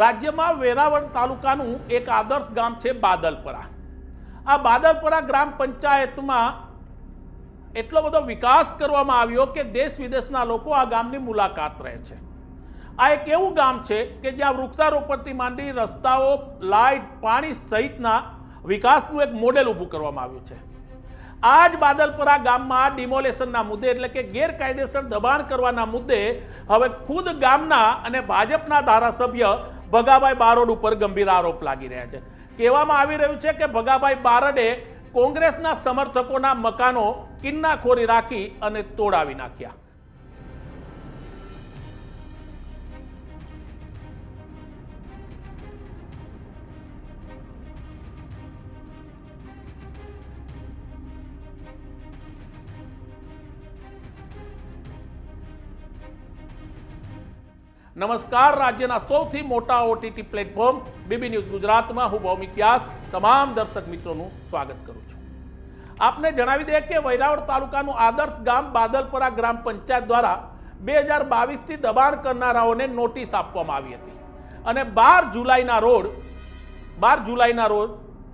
રાજ્યમાં વેરાવળ તાલુકાનું એક આદર્શ ગામ છે બાદલપરા. આ બાદલપરા ગ્રામ પંચાયતમાં એટલો બધો વિકાસ કરવામાં આવ્યો કે દેશ વિદેશના લોકો આ ગામની મુલાકાત રહે છે. આ એક એવું ગામ છે કે જ્યાં વૃક્ષારોપણથી માંડી રસ્તાઓ, લાઇટ, પાણી સહિતના વિકાસનું એક મોડેલ ઊભું કરવામાં આવ્યું છે. આ જ બાદલપરા ગામમાં ડિમોલેશનના મુદ્દે એટલે કે ગેરકાયદેસર દબાણ કરવાના મુદ્દે હવે ખુદ ગામના અને ભાજપના ધારાસભ્ય ભગાભાઈ બારોડ ઉપર ગંભીર આરોપ લાગી રહ્યા છે. કહેવામાં આવી રહ્યું છે કે ભગાભાઈ બારડે કોંગ્રેસના સમર્થકોના મકાનો કિન્નાખોરી રાખી અને તોડાવી નાખ્યા. નમસ્કાર, રાજ્યના સૌથી મોટા ઓટીટી પ્લેટફોર્મ બીબી ન્યૂઝ ગુજરાતમાં હું ભૌમિક વ્યાસ, તમામ દર્શક મિત્રોનું સ્વાગત કરું છું. આપને જણાવી દઈએ કે વૈરાવળ તાલુકાનું આદર્શ ગામ બાદલપરા ગ્રામ પંચાયત દ્વારા બે હજાર બાવીસથી દબાણ કરનારાઓને નોટિસ આપવામાં આવી હતી. અને બાર જુલાઈના રોડ બાર જુલાઈના રોજ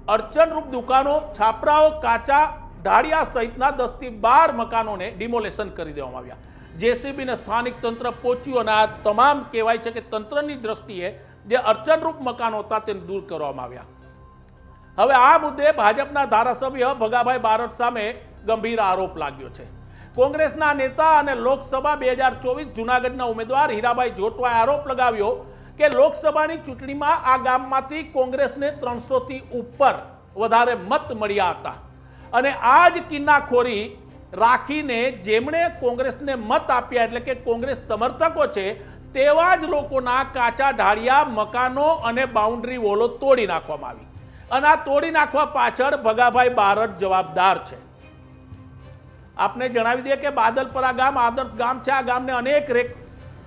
અડચણરૂપ દુકાનો, છાપરાઓ, કાચા, ઢાળિયા સહિતના દસથી બાર મકાનોને ડિમોલેશન કરી દેવામાં આવ્યા. જેસીબીને સ્થાનિક તંત્ર પહોંચ્યું અને આ તમામ કહેવાય છે કે તંત્રની દ્રષ્ટિએ જે અડચણરૂપ મકાનો હતા તેને દૂર કરવામાં આવ્યા. હવે આ મુદ્દે ભાજપના ધારાસભ્ય ભગાભાઈ બારડ સામે ગંભીર આરોપ લાગ્યો છે. કોંગ્રેસના નેતા અને લોકસભા બે હજાર ચોવીસ જુનાગઢના ઉમેદવાર હીરાભાઈ જોટવાએ આરોપ લગાવ્યો કે લોકસભાની ચૂંટણીમાં આ ગામમાંથી કોંગ્રેસને ત્રણસોથી ઉપર વધારે મત મળ્યા હતા. અને આ જ કિન્નાખોરી રાખીને જેમણે કોંગ્રેસને મત આપ્યા, એટલે કે કોંગ્રેસ સમર્થકો છે, તેવા જ લોકોના કાચા ઢાળિયા, મકાનો અને બાઉન્ડ્રી વોલો તોડી નાખવામાં આવી. અને આ તોડી નાખવા પાછળ ભગાભાઈ બારડ જવાબદાર છે. આપને જણાવી દઈએ કે બાદલપરા ગામ, આદર્શ ગામ છે. આ ગામને અનેક રેક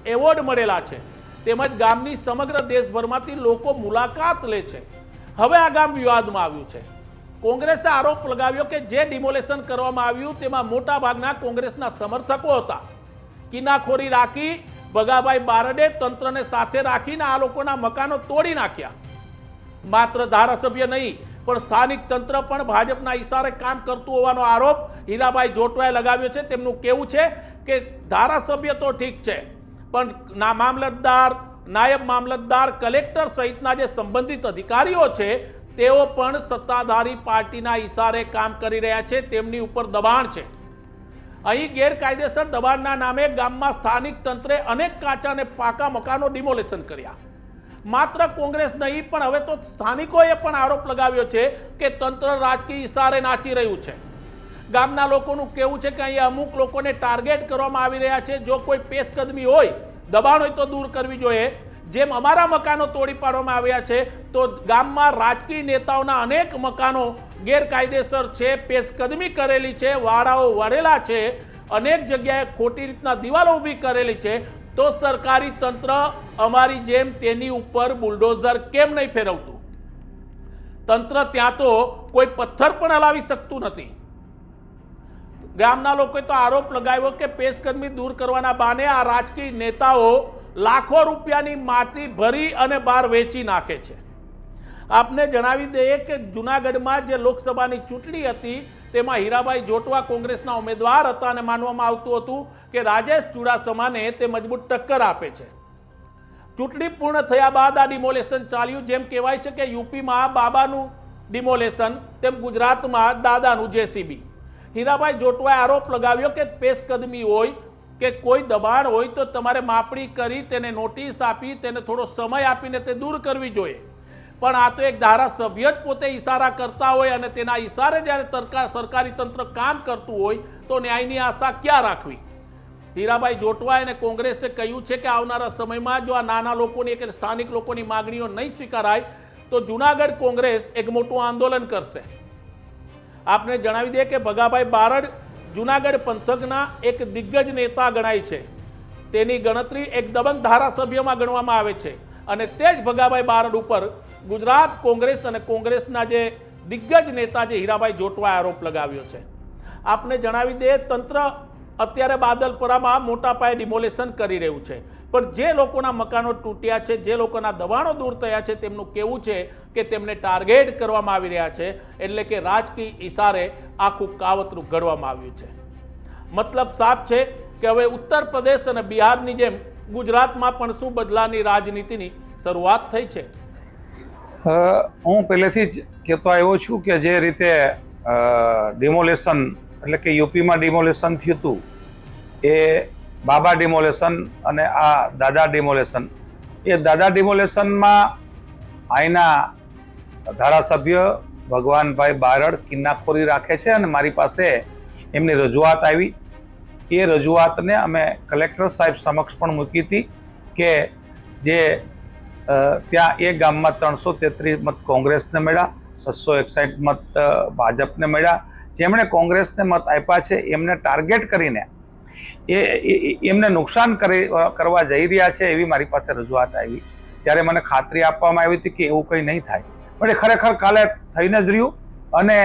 એવોર્ડ મળેલા છે. તેમજ ગામની સમગ્ર દેશભરમાંથી લોકો મુલાકાત લે છે. હવે આ ગામ વિવાદમાં આવ્યું છે. કોંગ્રેસે આરોપ લગાવ્યો કે જે ડિમોલેશન કરવામાં આવ્યું તેમાં મોટા ભાગના કોંગ્રેસના સમર્થકો હતા. કિનાખોરી રાખી ભગાભાઈ બારડે તંત્રને સાથે રાખીને આ લોકોના મકાનો તોડી નાખ્યા. માત્ર ધારાસભ્ય નહીં, પણ સ્થાનિક તંત્ર પણ ભાજપના ઈશારે કામ કરતું હોવાનો આરોપ હીરાભાઈ જોટવાએ લગાવ્યો છે. તેમનું કેવું છે કે ધારાસભ્ય તો ઠીક છે, પણ ના મામલતદાર, નાયબ મામલતદાર, કલેક્ટર સહિતના જે સંબંધિત અધિકારીઓ છે તેઓ પણ સત્તાધારી પાર્ટીના ઈશારે કામ કરી રહ્યા છે, તેમની ઉપર દબાણ છે. અહીં ગેરકાયદેસર દબાણના નામે ગામમાં સ્થાનિક તંત્રે અનેક કાચા અને પાકા મકાનો ડિમોલેશન કર્યા. માત્ર કોંગ્રેસ નહીં, પણ હવે તો સ્થાનિકોએ પણ આરોપ લગાવ્યો છે કે તંત્ર રાજકીય ઈશારે નાચી રહ્યું છે. ગામના લોકોનું કેવું છે કે અહીંયા અમુક લોકોને ટાર્ગેટ કરવામાં આવી રહ્યા છે, જો કોઈ પેશકદમી હોય, દબાણ હોય તો દૂર કરવી જોઈએ. જેમ અમારા મકાનો તોડી પાડવામાં આવ્યા છે, તો ગામમાં રાજકીય નેતાઓના અનેક મકાનો ગેરકાયદેસર છે, પેશકદમી કરેલી છે, વાડાઓ વળેલા છે, અનેક જગ્યાએ ખોટી રીતના દિવાલો ઊભી કરેલી છે, તો સરકારી તંત્ર અમારી જેમ તેની ઉપર બુલડોઝર કેમ નહીં ફેરવતું? તંત્ર ત્યાં તો કોઈ પથ્થર પણ હલાવી શકતું નથી. ગામના લોકોએ તો આરોપ લગાવ્યો કે પેશકદમી દૂર કરવાના બહાને આ રાજકીય નેતાઓ લાખો રૂપિયાની માટી ભરી અને બહાર વેચી નાખે છે. આપને જણાવી દઈએ કે જુનાગઢમાં જે લોકસભાની ચૂંટણી હતી, તેમાં હીરાભાઈ જોટવા કોંગ્રેસના ઉમેદવાર હતા અને માનવામાં આવતું હતું કે રાજેશ ચુડાસમાને તે મજબૂત ટક્કર આપે છે. ચૂંટણી પૂર્ણ થયા બાદ આ ડિમોલેશન ચાલ્યું, જેમ કહેવાય છે કે યુપીમાં બાબાનું ડિમોલેશન, તેમ ગુજરાતમાં દાદાનું જેસીબી. હીરાભાઈ જોટવાએ આરોપ લગાવ્યો કે પેશકદમી હોય કે કોઈ દબાણ હોય તો તમારે માપણી કરી, તેને નોટિસ આપી, તેને થોડો સમય આપીને તે દૂર કરવી જોઈએ. પણ આ તો એક ધારાસભ્ય જ પોતે ઇશારા કરતા હોય અને તેના ઈશારે જ્યારે સરકાર તંત્ર કામ કરતું હોય, તો ન્યાયની આશા ક્યાં રાખવી? હીરાભાઈ જોટવાએ અને કોંગ્રેસે કહ્યું છે કે આવનારા સમયમાં જો આ નાના લોકોની કે સ્થાનિક લોકોની માગણીઓ નહીં સ્વીકારાય, તો જુનાગઢ કોંગ્રેસ એક મોટું આંદોલન કરશે. આપને જણાવી દઈએ કે ભગાભાઈ બારડ જુનાગઢ પંથકના એક દિગ્ગજ નેતા ગણાય છે. તેની ગણતરી એક દબંગ ધારાસભ્યમાં ગણવામાં આવે છે અને તે જ ભગાભાઈ બારડ ઉપર ગુજરાત કોંગ્રેસ અને કોંગ્રેસના જે દિગ્ગજ નેતા જે હીરાભાઈ જોટવાએ આરોપ લગાવ્યો છે. આપને જણાવી દે તંત્ર અત્યારે બાદલપુરામાં મોટા પાયે ડિમોલેશન કરી રહ્યું છે. પણ જે લોકોના મકાનો તૂટ્યા છે, જે લોકોના દબાણો દૂર થયા છે, તેમનું કેવું છે કે તેમને ટાર્ગેટ કરવામાં આવી રહ્યા છે, એટલે કે રાજકીય ઈશારે આખું કાવતરું ઘડવામાં આવ્યું છે. મતલબ સાફ છે કે હવે ઉત્તર પ્રદેશ અને બિહારની જેમ ગુજરાતમાં પણ શું બદલાની રાજનીતિની શરૂઆત થઈ છે? હું પહેલેથી જ કહેતો આવ્યો છું કે જે રીતે ડિમોલેશન એટલે કે યુપીમાં ડિમોલેશન થયું હતું, એ બાબા ડિમોલેશન અને આ દાદા ડિમોલેશન. એ દાદા ડિમોલેશનમાં અહીંના ધારાસભ્ય ભગવાનભાઈ બારડ કિન્નાખોરી રાખે છે અને મારી પાસે એમની રજૂઆત આવી. એ રજૂઆતને અમે કલેક્ટર સાહેબ સમક્ષ પણ મૂકી હતી કે જે ત્યાં એ ગામમાં ત્રણસો તેત્રીસ મત કોંગ્રેસને મળ્યા, છસો એકસાઠ મત ભાજપને મળ્યા. જેમણે કોંગ્રેસને મત આપ્યા છે, એમને ટાર્ગેટ કરીને એ એમને નુકસાન કરી કરવા જઈ રહ્યા છે એવી મારી પાસે રજૂઆત આવી. ત્યારે મને ખાતરી આપવામાં આવી હતી કે એવું કંઈ નહીં થાય. પણ એ ખરેખર કાલે થઈને જ રહ્યું અને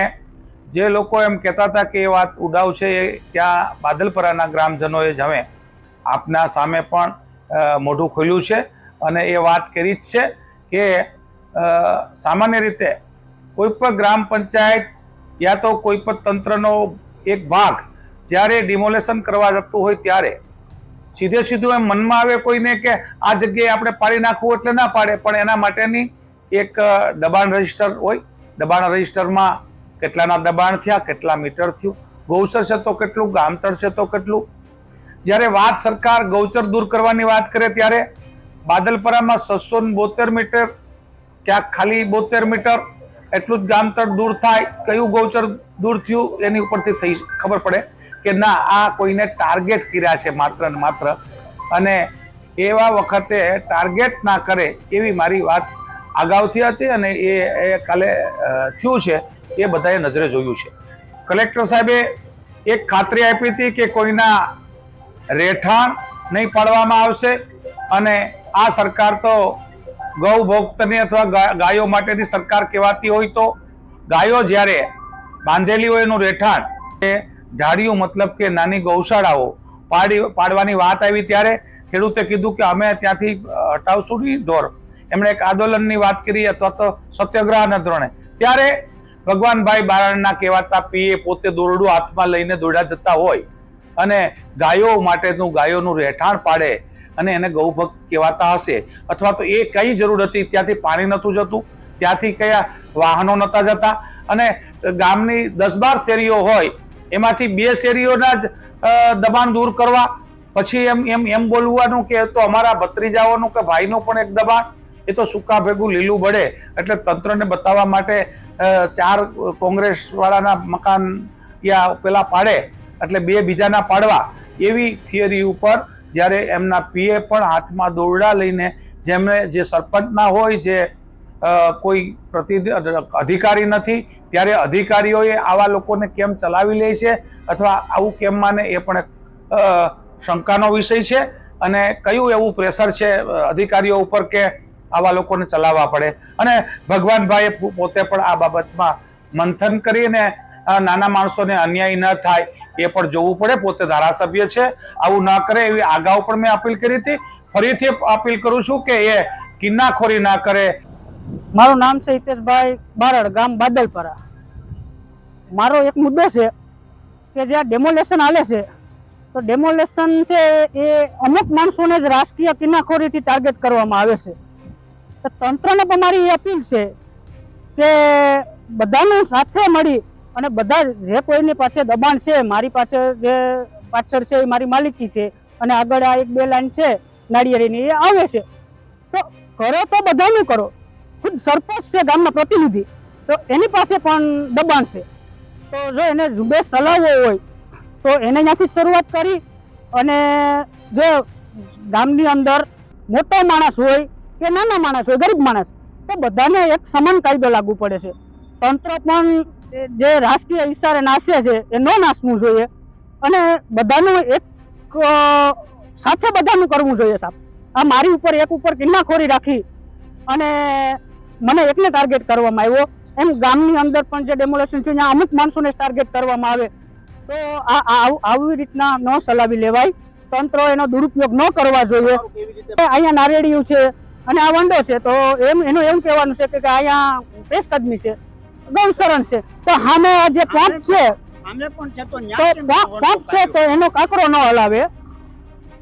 જે લોકો એમ કહેતા હતા કે એ વાત ઉડાવ છે એ ત્યાં બાદલપરાના ગ્રામજનોએ જ હવે આપના સામે પણ મોઢું ખોલ્યું છે અને એ વાત કરી જ છે કે સામાન્ય રીતે કોઈ પણ ગ્રામ પંચાયત યા તો કોઈ પણ તંત્રનો એક ભાગ જ્યારે ડિમોલેશન કરવા જતું હોય ત્યારે સીધે સીધું એમ મનમાં આવે કોઈને કે આ જગ્યાએ આપણે પાડી નાખવું એટલે ના પાડે, પણ એના માટેની એક દબાણ રજિસ્ટર હોય. દબાણ રજિસ્ટરમાં કેટલાના દબાણ થયા, કેટલા મીટર થયું ગૌચર છે તો કેટલું ગામતળ છે તો કેટલું. જ્યારે વાત સરકાર ગૌચર દૂર કરવાની વાત કરે ત્યારે બાદલપરામાં છસો બોતેર મીટર, ક્યાંક ખાલી બોતેર મીટર, એટલું જ ગામતળ દૂર થાય. કયું ગૌચર દૂર થયું એની ઉપરથી થઈ ખબર પડે. કે ના, આ કોઈને ટાર્ગેટ કર્યા છે માત્ર ને માત્ર. અને એવા વખતે ટાર્ગેટ ના કરે એવી મારી વાત અગાઉથી હતી અને એ કાલે થયું છે. એ બધાએ નજરે જોયું છે. કલેક્ટર સાહેબે એક ખાતરી આપી હતી કે કોઈના રહેઠાણ નહીં પાડવામાં આવશે અને આ સરકાર તો ગૌ ભોક્તની અથવા ગાયો માટેની સરકાર કહેવાતી હોય તો ગાયો જ્યારે બાંધેલી હોય એનું રહેઠાણ એ ઢાળિયું મતલબ કે નાની ગૌશાળાઓ પાડી પાડવાની વાત આવી ત્યારે ખેડૂતે કીધું કે અમે ત્યાંથી હટાવશું નહીં ઢોર એમણે એક આંદોલનની વાત કરી, અથવા તો સત્યાગ્રહના ધોરણે. ત્યારે ભગવાનભાઈ બારણના કહેવાતા પીએ પોતે દોરડું હાથમાં લઈને દોડા જતા હોય અને ગાયો માટેનું, ગાયોનું રહેઠાણ પાડે અને એને ગૌભક્ત કહેવાતા હશે. અથવા તો એ કઈ જરૂર હતી? ત્યાંથી પાણી નહોતું જતું. ત્યાંથી કયા વાહનો નહોતા જતા. અને ગામની દસ બાર શેરીઓ હોય એમાંથી બે શેરીઓના જ દબાણ દૂર કરવા, પછી એમ એમ એમ બોલવાનું કે તો અમારા ભત્રીજાઓનું કે ભાઈનું પણ એક દબાણ, એ તો સુકા ભેગું લીલું બળે. એટલે તંત્રને બતાવવા માટે ચાર કોંગ્રેસ વાળાના મકાન યા પેલા પાડે, એટલે બે બીજાના પાડવા. એવી થિયરી ઉપર જ્યારે એમના પીએ પણ હાથમાં દોરડા લઈને જેમને જે સરપંચના હોય, જે કોઈ પ્રતિ અધિકારી નથી ત્યારે અધિકારીઓએ આવા લોકોને કેમ ચલાવી લે છે અથવા આવું કેમ માને એ પણ શંકાનો વિષય છે. અને કયું એવું પ્રેશર છે અધિકારીઓ ઉપર કે આવા લોકોને ચલાવવા પડે? અને ભગવાનભાઈએ પોતે પણ આ બાબતમાં મંથન કરીને નાના માણસોને અન્યાય ન થાય એ પણ જોવું પડે. પોતે ધારાસભ્ય છે. આવું ન કરે એવી અગાઉ પણ મેં અપીલ કરી હતી. ફરીથી અપીલ કરું છું કે એ કિન્નાખોરી ના કરે. મારું નામ છે હિતેશભાઈ બારડ, ગામ બાદલપરા. મારો એક મુદ્દો છે કે જે આ ડેમોલેશન હાલે છે, તો ડેમોલેશન છે એ અમુક માણસોને જ રાજકીય કિનાખોરીથી ટાર્ગેટ કરવામાં આવે છે. તો તંત્રને પણ મારી એ અપીલ છે કે બધાને સાથે મળી અને બધા જે કોઈની પાસે દબાણ છે, મારી પાસે જે પાછળ છે એ મારી માલિકી છે અને આગળ આ એક બે લાઈન છે નાળિયેરીની, એ આવે છે. તો કરો તો બધાનું કરો. ખુદ સરપંચ છે ગામના પ્રતિનિધિ. તો એની પાસે પણ દબાણ છે. તો જો એને ઝુંબેશ ચલાવવો હોય, તો એને ત્યાંથી શરૂઆત કરી અને જે ગામની અંદર મોટો માણસ હોય કે નાના માણસ હોય, ગરીબ માણસ, તો બધાને એક સમાન કાયદો લાગુ પડે છે. તંત્ર પણ જે રાજકીય ઈશારે નાશે છે, એ ન નાસવું જોઈએ અને બધાનું એક સાથે બધાનું કરવું જોઈએ સાહેબ. આ મારી ઉપર, એક ઉપર કિન્નાખોરી રાખી અને મને એકને ટાર્ગેટ કરવામાં આવ્યો. એમ ગામની અંદર પણ જે ડેમોલેશન છે ત્યાં અમુક માણસોને ટાર્ગેટ કરવામાં આવે. તો આ આવી રીતના ન ચલાવી લેવાય. તંત્ર એનો દુરુપયોગ ન કરવા જોઈએ. અહીંયા નારેડિયું છે અને આ વંડો છે તો એમ એનું એવું કહેવાનું છે કે અહીંયા પેશકદમી છે ગૌસરણ છે. તો સામે આ જે પાંચ છે તો છે તો એનો કાકરો ન હલાવે.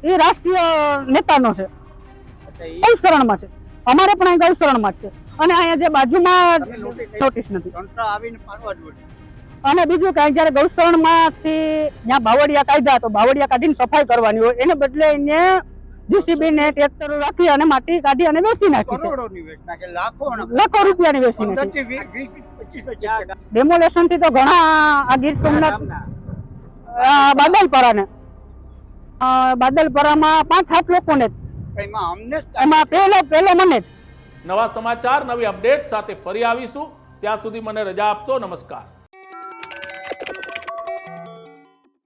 એ રાષ્ટ્રીય નેતાનો છે. ગૌસરણમાં છે. અમારે પણ અહીં ગૌસરણમાં જ છે. અને અહીંયા જે બાજુમાં નોટિસ નથી. અને બીજું કાંઈ જયારે ગૌસરણમાંથી ત્યાં બાવળિયા કાયદા તો બાવળિયા કાઢીને સફાઈ કરવાની હોય એને બદલે એને જીસીબી ને ટ્રેક્ટર રાખી અને માટી કાઢી અને વેચી નાખી છે. લાખો રૂપિયાની વેચી નાખી. વીસ- વીસ- ડેમોલેશનથી તો ઘણા આ ગીર સોમનાથ બાદલપરા અ, બાદલપરામાં પાંચ સાત લોકોને જ એમાં પહેલો પહેલો મને જ. નવા સમાચાર નવી અપડેટ સાથે ફરી આવીશું. ત્યાં સુધી મને રજા આપશો. નમસ્કાર.